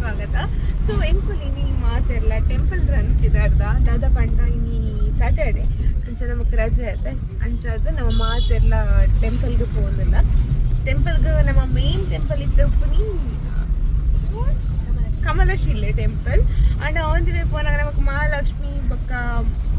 ಸ್ವಾಗತ. ಸೊ ಎಂಕುಲಿನಿ ಮಾತೆಲ್ಲ temple run ಪಿದಾಡ್ದ ದಾದ ಪಂಡ ಇನ್ನಿ ಸ್ಯಾಟರ್ಡೆ ಅಂಚ ನಮಕ್ ರಜೆ ಐತೆ. ಅಂಚಾದ ನಮ್ಮ ಮಾತೆಲ್ಲ ಟೆಂಪಲ್ಗೆ ಪೋದಿಲ್ಲ ಟೆಂಪಲ್ಗೆ ನಮ್ಮ ಮೇನ್ ಟೆಂಪಲ್ ಇದ್ದ ಉಪ್ಪುನಿ ಕಮಲಶಿಲೆ ಟೆಂಪಲ್ ಅಂಡ್ ಅವಂದಿವೆ ದಿ ಪೋನಾಗ ನಮಕ್ ಮಹಾಲಕ್ಷ್ಮಿ ಬೊಕ್ಕ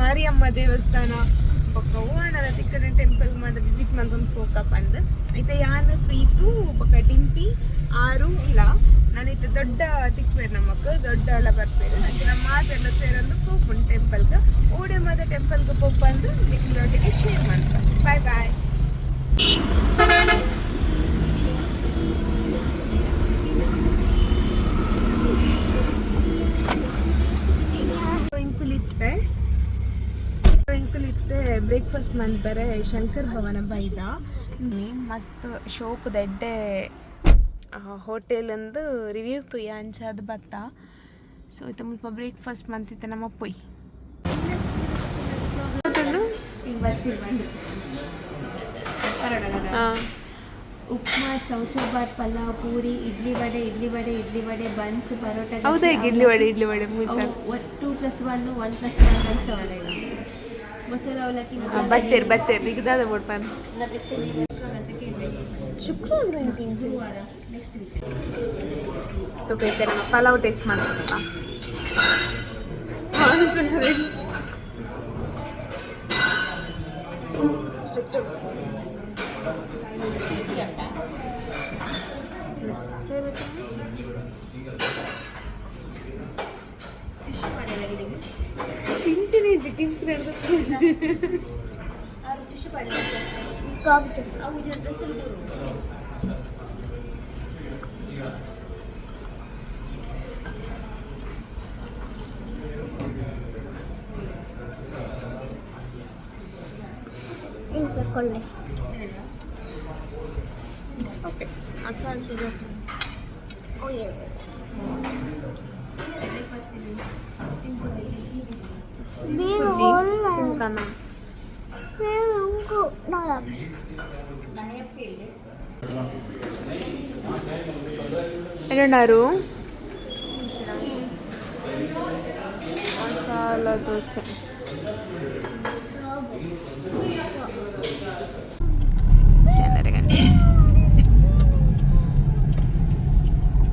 ಮಾರಿಯಮ್ಮ ದೇವಸ್ಥಾನ ಬಕ್ಕ ಓಣ ತಿಕ್ಕಡ ಟೆಂಪಲ್ ಮಾದ ವಿಸಿಟ್ ಮಂತೊಂದು ಪೋಕಪ್ಪ ಪಂದ್ ಐತೆ ಯಾನ್ ಪ್ರೀತು ಬೊಕ ಡಿಂಪಿ ಆರು ಇಲ್ಲ ನಾನು ಐತೆ ದೊಡ್ಡ ತಿಕ್ವೇರ್ ನಮಕ್ ದೊಡ್ಡ ಎಲ್ಲ ಬರ್ಪೇರು ಮತ್ತೆ ನಮ್ಮ ಮಾತೆಲ್ಲ ಸೇರಂದು ಪೋಪುನ್ ಟೆಂಪಲ್ಗೆ ಓಡೆ ಮಾದ ಟೆಂಪಲ್ಗೆ ಪೋಪ ಅಂದು ನಿಮ್ಮೊಟ್ಟಿಗೆ ಶೇರ್ ಮಾಡ್ತಾರೆ. ಬಾಯ್ ಬಾಯ್ ಬ್ರೇಕ್ಫಾಸ್ಟ್ ಮಂತ್ ಬರೆ ಶಂಕರ್ ಭವನ ಬೈದ ಮಸ್ತ್ ಶೋಕ್ ದೆಡ್ಡೆ ಹೋಟೆಲ್ ಅಂದು ರಿವ್ಯೂ ತುಯ್ಯ ಅಂಚಾದ ಬತ್ತ. ಸೊ ಇತ್ತ ಮುಲ್ಪ ಬ್ರೇಕ್ಫಾಸ್ಟ್ ಮಂತಿತ್ತೆ ನಮ್ಮ ಪೊಯ್ ಉಪ್ಮಾ ಚೌಚೌಬಾತ್ ಪಲಾವ್ ಪೂರಿ ಇಡ್ಲಿ ವಡೆ ಇಡ್ಲಿ ವಡೆ ಇಡ್ಲಿ ವಡೆ ಬನ್ಸ್ ಪರೋಟ ಹೌದಾ idli vada idli vada two plus one one plus one ಹಂಚ Bater, ah, bater, de borpan. La tienda la tienda de borpan. ¿Qué es lo que se llama? Thank you. ತಿಂತೀನಿ ತಿಂತೀನಿ ಆರು fish ಮಾಡಿ ಅವು dress ಬಿಡೋರು ಕೊಳ್ಳೆ okay ತಿಂತಾನ ಎರಡಾರು masala dosa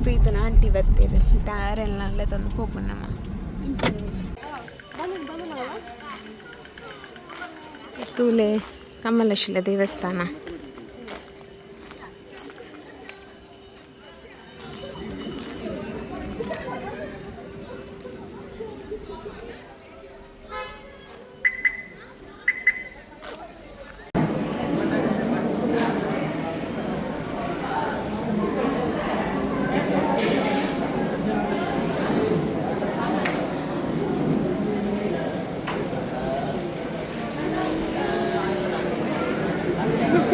ಪ್ರೀತನ aunty ಬರ್ತೀರಿ ದಾರೆಲ್ಲ ಅಲ್ಲೇ ತಂದು ಹೋಗು ತೂಲೆ ಕಮಲಶಿಲ ದೇವಸ್ಥಾನ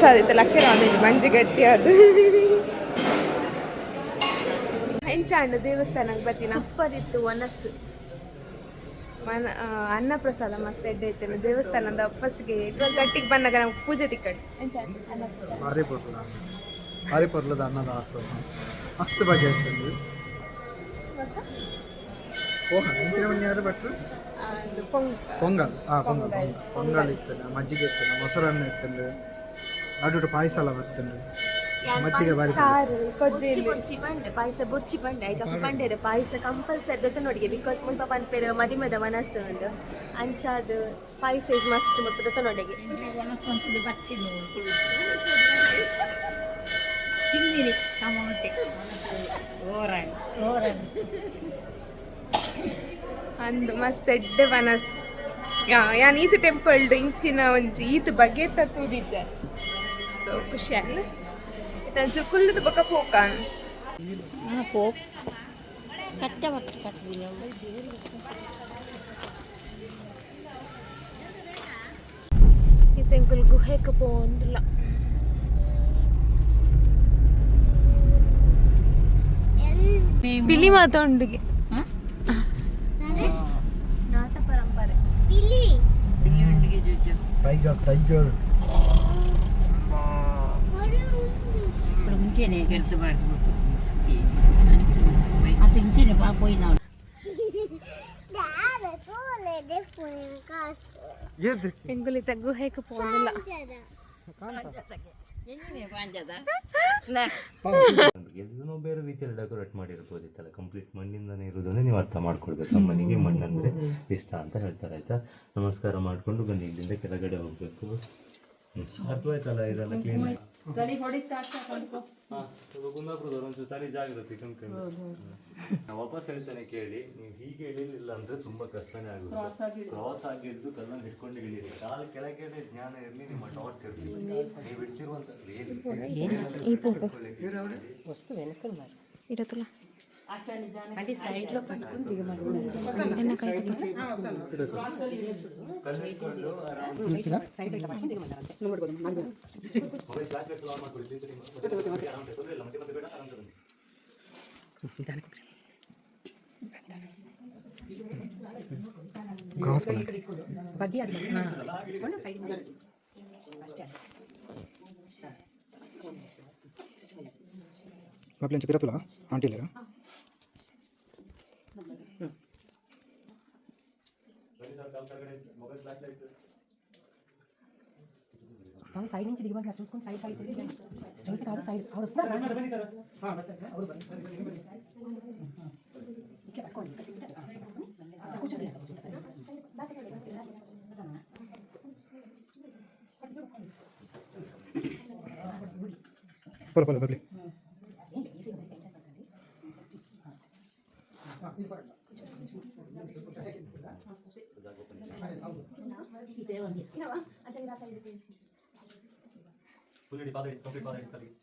ಸಾಧಿತ ಲಕ್ಕ ರಾಂದಿನಿ ಮಂಜು ಗಟ್ಟಿ ಅದು. ಹೆಂಚಾಂಡ ದೇವಸ್ಥಾನಕ್ಕೆ ಬರ್ತೀನಿ? ಸೂಪರ್ ಇತ್ತು ಒನಸ್ಸು ಮನ ಆ, ಅನ್ನ ಪ್ರಸಾದ ಮಸ್ತ್ ಎಡ್ಡೆ ಐತೇನು ದೇವಸ್ಥಾನದ ಫಸ್ಟ್ಗೆ ಟ್ವೆಲ್ ತರ್ಟಿಗೆ ಬಂದಾಗ ನಮ್ಗೆ ಪೂಜೆ ತಿಕ್ಕಡಿ ಭಾರಿ ಪರ್ಲ ಭಾರಿ ಪರ್ಲದ ಅನ್ನದ ಆಸೆ ಮಸ್ತ್ ಬಗೆ ಇರ್ತಂದು ಓಹ ಹೆಂಚಿನ ಮಣ್ಣಿ ಯಾರು ಭಟ್ರು ಪೊಂಗಲ್. ಹಾಂ ಪೊಂಗಲ್ ಪೊಂಗಲ್. ಇತ್ತಲ್ಲ ಮಜ್ಜಿಗೆ ಇತ್ತಲ್ಲ ಮೊಸರನ್ನ ಇತ್ತಲ್ಲ ನಡುಟು ಪಾಯಸ ಎಲ್ಲ ಬರ್ತಲ್ಲ ಮಜ್ಜಿಗೆ ಬಾರಿ ಸಾರು ಕೊದ್ದಿಲ್ಲ ಬುರ್ಚಿ ಬಂಡೆ ಪಾಯಸ ಬುರ್ಚಿ ಬಂಡೆ. ಐಕ ಪಂಡೆರ ಪಾಯಸ ಕಂಪಲ್ಸರಿ ದೊತ್ತ ನೋಡಿಗೆ ಬಿಕಾಸ್ ಮುಲ್ಪ ಪನ್ಪೆರ ಮದಿಮದ ಮನಸ್ಸು ಒಂದು. ಅಂಚಾದ ಪಾಯಸ ಇಸ್ ಮಸ್ತ್ ಮುಲ್ಪ ದೊತ್ತ ನೋಡಿಗೆ. ತಿಂದಿರಿ ಟೊಮೊಟೆ. ಓರಣಿ ಓರಣಿ ಅಂದ್ ಮಸ್ತ್ ಎಡ್ಡೆ ಮನಸ್ ಯಾ ಯಾನ್ ಈತ್ ಟೆಂಪಲ್ಡ್ ಇಂಚಿನ ಒಂಜಿ ಈತ್ ಬಗ್ಗೆ ತೂದಿಜ ಸೊ ಖುಷಿ ಅಲ್ಲ? Tanjung kulit bakapukan. Ah, pop. Katta vatta katta. ഇതെങ്കിൽ ഗുഹയൊക്കെ പോകുന്നില്ല പിലി മാത്രം ഉണ്ട് നാട്ടപരമ്പര പിലി പിലി ഉണ്ട് ടൈഗർ ടൈഗർ ಮುಂಚೆನೆ ಕೆಲಸ ಮಾಡ್ಬೋದು ಅದು ಇಂಚೆನೆ ಬಾ పోయి ನಾವು. ಎಂಕುಲಿತ ಗುಹೆಗೆ ಪೋಂದಿಲ್ಲ ಎಲ್ಲನೂ ಬೇರೆ ರೀತಿಯಲ್ಲಿ ಡೆಕೋರೇಟ್ ಮಾಡಿರ್ಬೋದಿತ್ತಲ್ಲ ಕಂಪ್ಲೀಟ್ ಮಣ್ಣಿಂದನೇ ಇರೋದನ್ನೇ ನೀವು ಅರ್ಥ ಮಾಡ್ಕೊಳ್ಬೇಕು. ನಮ್ಮ ಮನೆಗೆ ಮಣ್ಣಂದ್ರೆ ಇಷ್ಟ ಅಂತ ಹೇಳ್ತಾರೆ ಆಯ್ತಾ? ನಮಸ್ಕಾರ ಮಾಡಿಕೊಂಡು ಬನ್ನಿ ಇಲ್ಲಿಂದ ಕೆಳಗಡೆ ಹೋಗ್ಬೇಕು. ಹ್ಮ್, ಆಯ್ತಲ್ಲ ಇದೆಲ್ಲ ಕ್ಲೀನ್ ಒಂಚೂರು ತಲೆ ಕಣ್ಕೊಂಡು ನಾ ವಾಪಸ್ ಹೇಳ್ತಾನೆ ಕೇಳಿ ನೀವು ಹೀಗೆ ಇಳಿಲಿಲ್ಲ ಅಂದ್ರೆ ತುಂಬಾ ಕಷ್ಟನೇ ಆಗುತ್ತೆ. ಕ್ರಾಸ್ ಆಗಿದ್ದು ಕಲ್ಲನ್ನು ಹಿಡ್ಕೊಂಡು ಇಳಿರಿ. ಕಾಲು ಕೆಳಗೆ ಜ್ಞಾನ ಇರಲಿ ನಿಮ್ಮ ಟಾರ್ಚ್ ಇರಲಿ. ನೀವು ಇಡ್ತಿರುವಂತ ಇಡತಲ್ಲ అంటే సైడ్లో పట్టుకుని దిగమండి పాపలేం చెప్పిరా ఆంటీ లేరా కానీ సైడ్ నుంచి దిగమంటారు చూసుకొని సైడ్ సైడ్ స్ట్రైట్ కాదు సైడ్ ఆవిడ వస్తున్నారు ఇట్లా కూర్చోండి. పర్లేదు పర్లేదు పదవి తొమ్మిది పదవి కలిగి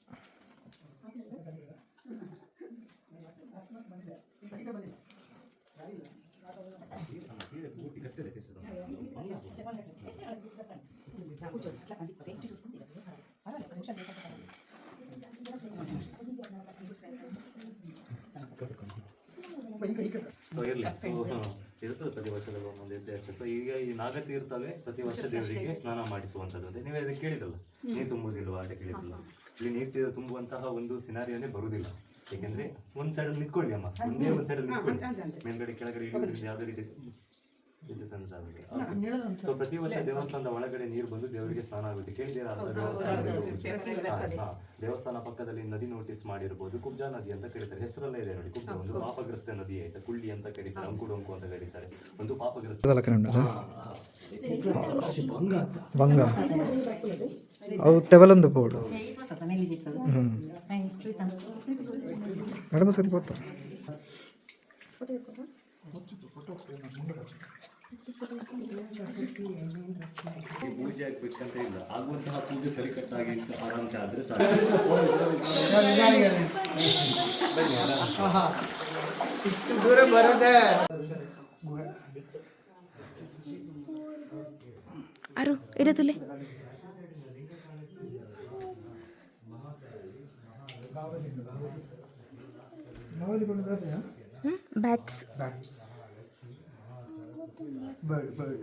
సో ఇర్లే సో ಇರ್ತದೆ ಪ್ರತಿ ವರ್ಷದ ಒಂದು ಅಷ್ಟೇ. ಸೊ ಈಗ ಈ ನಾಗತೀರ್ಥವೇ ಪ್ರತಿ ವರ್ಷ ದೇವರಿಗೆ ಸ್ನಾನ ಮಾಡಿಸುವಂತದ್ದು ಅಂತ. ನೀವೇ ಅದಕ್ಕೆ ಕೇಳಿದಲ್ಲ. ನೀರು ತುಂಬುವುದಿಲ್ಲ ಆಟ ಕೇಳಿದಲ್ಲ ಇಲ್ಲಿ ನೀರು ತುಂಬುವಂತಹ ಒಂದು ಸಿನಾರಿಯೋನೇ ಬರುವುದಿಲ್ಲ. ಏಕೆಂದ್ರೆ ಒಂದ್ ಸೈಡ್ ನಿಂತ್ಕೊಳ್ಳಿ ಅಮ್ಮ. ಒಂದೇ ಒಂದ್ ಸೈಡ್ ನಿಂತ್ಕೊಳ್ಳಿ. ಮೇಲ್ಗಡೆ ಕೆಳಗಡೆ ಯಾವುದೇ ರೀತಿ ಸೊ ಪ್ರತಿ ವರ್ಷ ದೇವಸ್ಥಾನದ ಒಳಗಡೆ ನೀರು ಬಂದು ದೇವರಿಗೆ ಸ್ನಾನ ಆಗುತ್ತೆ. ಕೇಳಿದ್ದೀರಾ. ದೇವಸ್ಥಾನ ಪಕ್ಕದಲ್ಲಿ ನದಿ ನೋಟಿಸ್ ಮಾಡಿರ್ಬೋದು. ಕುಬ್ಜಾ ನದಿ ಅಂತ ಕರೀತಾರೆ. ಹೆಸರಲ್ಲೇ ಇದೆ ನೋಡಿ ಕುಬ್ಜಾ. ಒಂದು ಪಾಪಗ್ರಸ್ತ ನದಿ ಆಯ್ತಾ ಕುಳ್ಳಿ ಅಂತ ಕರೀತಾರೆ ಅಂಕುಡೊಂಕು ಅಂತ ಕರೀತಾರೆ. ಒಂದು ಪಾಪಗ್ರಸ್ತ. ಬಂಗ ಅವು ತೆವಲೊಂದು ಪೋಡು ಹ್ಞೂ ಕಡಿಮೆ ಸತಿ ಬರ್ತಾರೆ ಪೂಜೆ ಆಗ್ಬೇಕಂತ ಇಲ್ಲ ಆಗುವಂತಹ ಪೂಜೆ ಸರಿಕಟ್ಟಾಗಿ ಆರಾಮ್ಸೆ ಆದ್ರೆ ಇಷ್ಟು ದೂರ ಬರದೆ ಅರು ಇಡತಲೆ ಬ್ಯಾಟ್ಸ್ Böyle böyle.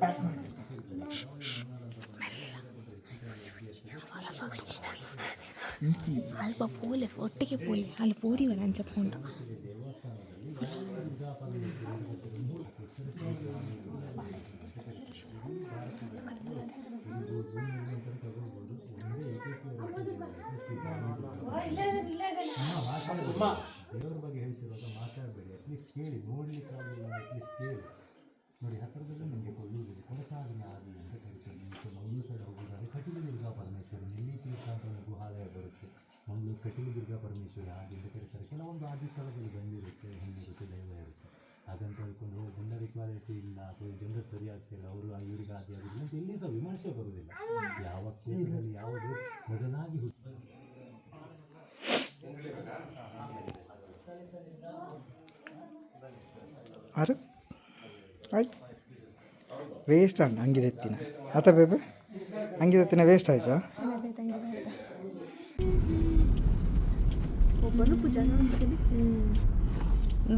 Bakma. అల్ప పోలే ఒట్టికి పోలే వాళ్ళు పోరి ದೇವರ ಬಗ್ಗೆ ಹೇಳ್ತಿರುವಾಗ ಮಾತಾಡಬೇಡಿ. ಅಟ್ಲೀಸ್ಟ್ ಕೇಳಿ ನೋಡಲಿಕ್ಕಾಗಲಿಲ್ಲ ಅಟ್ಲೀಸ್ಟ್ ಕೇಳಿ. ನೋಡಿ ಹತ್ತಿರದಲ್ಲೇ ನಿಮಗೆ ಕೊಲ್ಲುವುದಿಲ್ಲ ಕೊಡಚಾಗಿನ ಆಗಲಿ ಅಂತ ಕರಿತಾರೆ. ಮತ್ತು ಮಂಗಳೂರು ಸೈಡ್ ಹೋಗೋದಾದ್ರೆ ಕಟೀಲು ದುರ್ಗಾ ಪರಮೇಶ್ವರಿ ನೆಲ್ಲಿ ತೀರ್ಥ ಅಂತ ಒಂದು ಗುಹಾಲಯ ಬರುತ್ತೆ? ಮಂಗಳೂರು ಕಟೀಲು ದುರ್ಗಾ ಪರಮೇಶ್ವರಿ ಹಾಗೆ ಅಂತ ಕರೀತಾರೆ. ಕೆಲವೊಂದು ಆದಿ ಸ್ಥಳದಲ್ಲಿ ಬಂದಿರುತ್ತೆ ಹಿಂದಿರುತ್ತೆ ದೈವ ಇರುತ್ತೆ. ಹಾಗಂತ ಹೇಳ್ಕೊಂಡು ಜನರ ಇಕ್ವಾಲಿಟಿ ಇಲ್ಲ, ಅಥವಾ ಜನರು ಸರಿ ಆಗ್ತಿಲ್ಲ ಅವರು ಇವರಿಗೆ ಆದಿ ಆಗಿಲ್ಲ ಅಂತ ಎಲ್ಲಿ ಸಹ ವಿಮರ್ಶೆ ಬರುವುದಿಲ್ಲ. ಯಾವ ಕ್ಷೇತ್ರದಲ್ಲಿ ಯಾವುದು ಮೊದಲಾಗಿ ಅರೆ ಆಯ್ ವೇಸ್ಟ್ ಅಣ್ಣ ಹಂಗಿದೆ ಎತ್ತಿನ. ಆತ ಬೇಬೆ? ಹಂಗಿದೆ ಎತ್ತಿನ ವೇಸ್ಟ್ ಆಯ್ತಾ?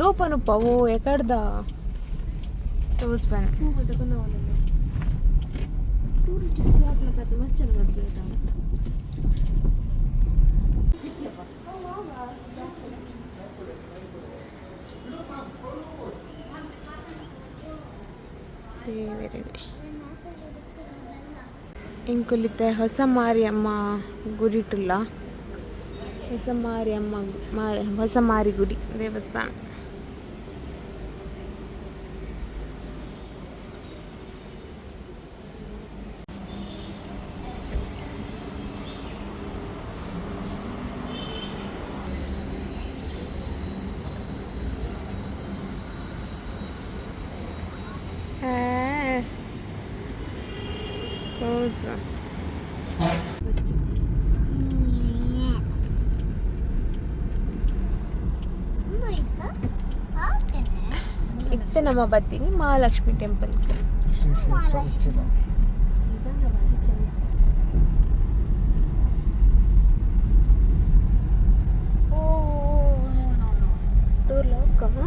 ದೂಪನು ಪವು ಎಕಡ್ದ. ತೋರಿಸ್ಬೇನೆ. ಟೂರಿಸ್ಟ್ ಸ್ಪಾಟ್ ಕತೆ ಮಸ್ತ್ ಚೆನ್ನಾಗಿ ದೇವರೇ ಇಂಕುಲಿತೆ ಹೊಸ ಮಾರಿಯಮ್ಮ ಗುಡಿಟುಲ್ಲ ಹೊಸ ಮಾರಿಯಮ್ಮ ಮಾರಿ ಹೊಸ ಮಾರಿ ಗುಡಿ ದೇವಸ್ಥಾನ so. ಇತ್ತೆ ನಮ್ಮ ಬತ್ತೀನಿ ಮಹಾಲಕ್ಷ್ಮಿ ಟೆಂಪಲ್ಗೆ ಟೂರ್లో ಹೋಗ್ಕಮ್ಮ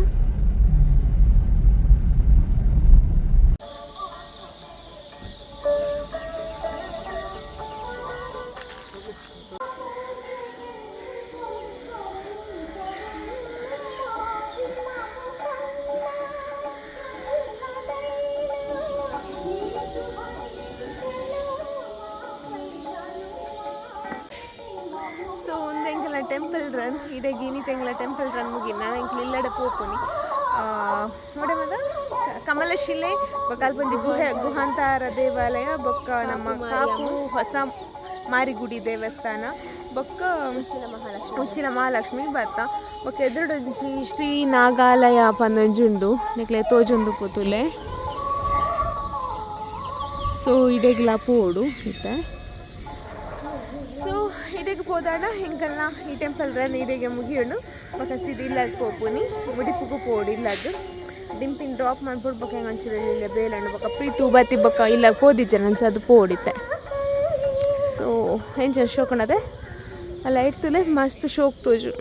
ಟೆಂಪಲ್ ರನ್ ಇಡೆ ಗಿನಿ ತೆಂಗಲ ಟೆಂಪಲ್ ರನ್ ಮುಗಿ ನಾನು ಎಂಕಲ್ ಇಲ್ಲಡೆ ಪೋಪುನಿ. ನೋಡೆ ಮದ ಕಮಲಶಿಲೆ ಬೊಕ್ಕ ಅಲ್ಪೊಂಜಿ ಗುಹೆ ಗುಹಾಂತಾರ ದೇವಾಲಯ ಬೊಕ್ಕ ನಮ್ಮ ಕಾಪು ಹೊಸ ಮಾರಿಗುಡಿ ದೇವಸ್ಥಾನ ಬೊಕ್ಕ ಉಚ್ಚಿನ ಮಹಾಲಕ್ಷ್ಮಿ. ಉಚ್ಚಿನ ಮಹಾಲಕ್ಷ್ಮಿ ಬತ್ತ ಬೊಕ್ಕ ಎದುರುಡೊಂಜಿ ಶ್ರೀ ನಾಗಾಲಯ ಪಂದೊಂಜುಂಡು ನೆಕ್ಲೆ ತೋಜೊಂದು ಪುತುಲೆ. ಸೊ ಇಡೆಗ್ಲ ಪೋಡು ಇತ್ತೆ ಸೊ ಇದಕ್ಕೆ ಹೋದಾಗ ಹಿಂಗೆಲ್ಲ ಈ ಟೆಂಪಲ್ ರನ್ ಇಡೆಗೆ ಮುಗಿಯೋಣ ಮತ್ತು ಸಿಡಿ ಇಲ್ಲದ ಪೋಪುನಿ ಮುಡಿಪುಗು ಪೋಡು ಇಲ್ಲದ್ದು ದಿಂಪಿನ್ ಡ್ರಾಪ್ ಮಾಡ್ಬಿಡ್ಬೇಕು ಹೆಂಗೆ ಒಂಚೂರು ಇಲ್ಲ ಬೇಲಣ್ಣು ಬೊಕ ಪ್ರೀತು ಬತ್ತಿ ಬಕ್ಕ, ಇಲ್ಲ ಪೋದಿಜ್ಜೆ ನಂಚ ಅದು ಪೋಡಿತ್ತೆ ಸೊ ಹೆಂಚ ಶೋಕಣದೆ? ಅಲ್ಲ ತುಲೆ ಮಸ್ತ್ ಶೋಕ್ ತೋಜು.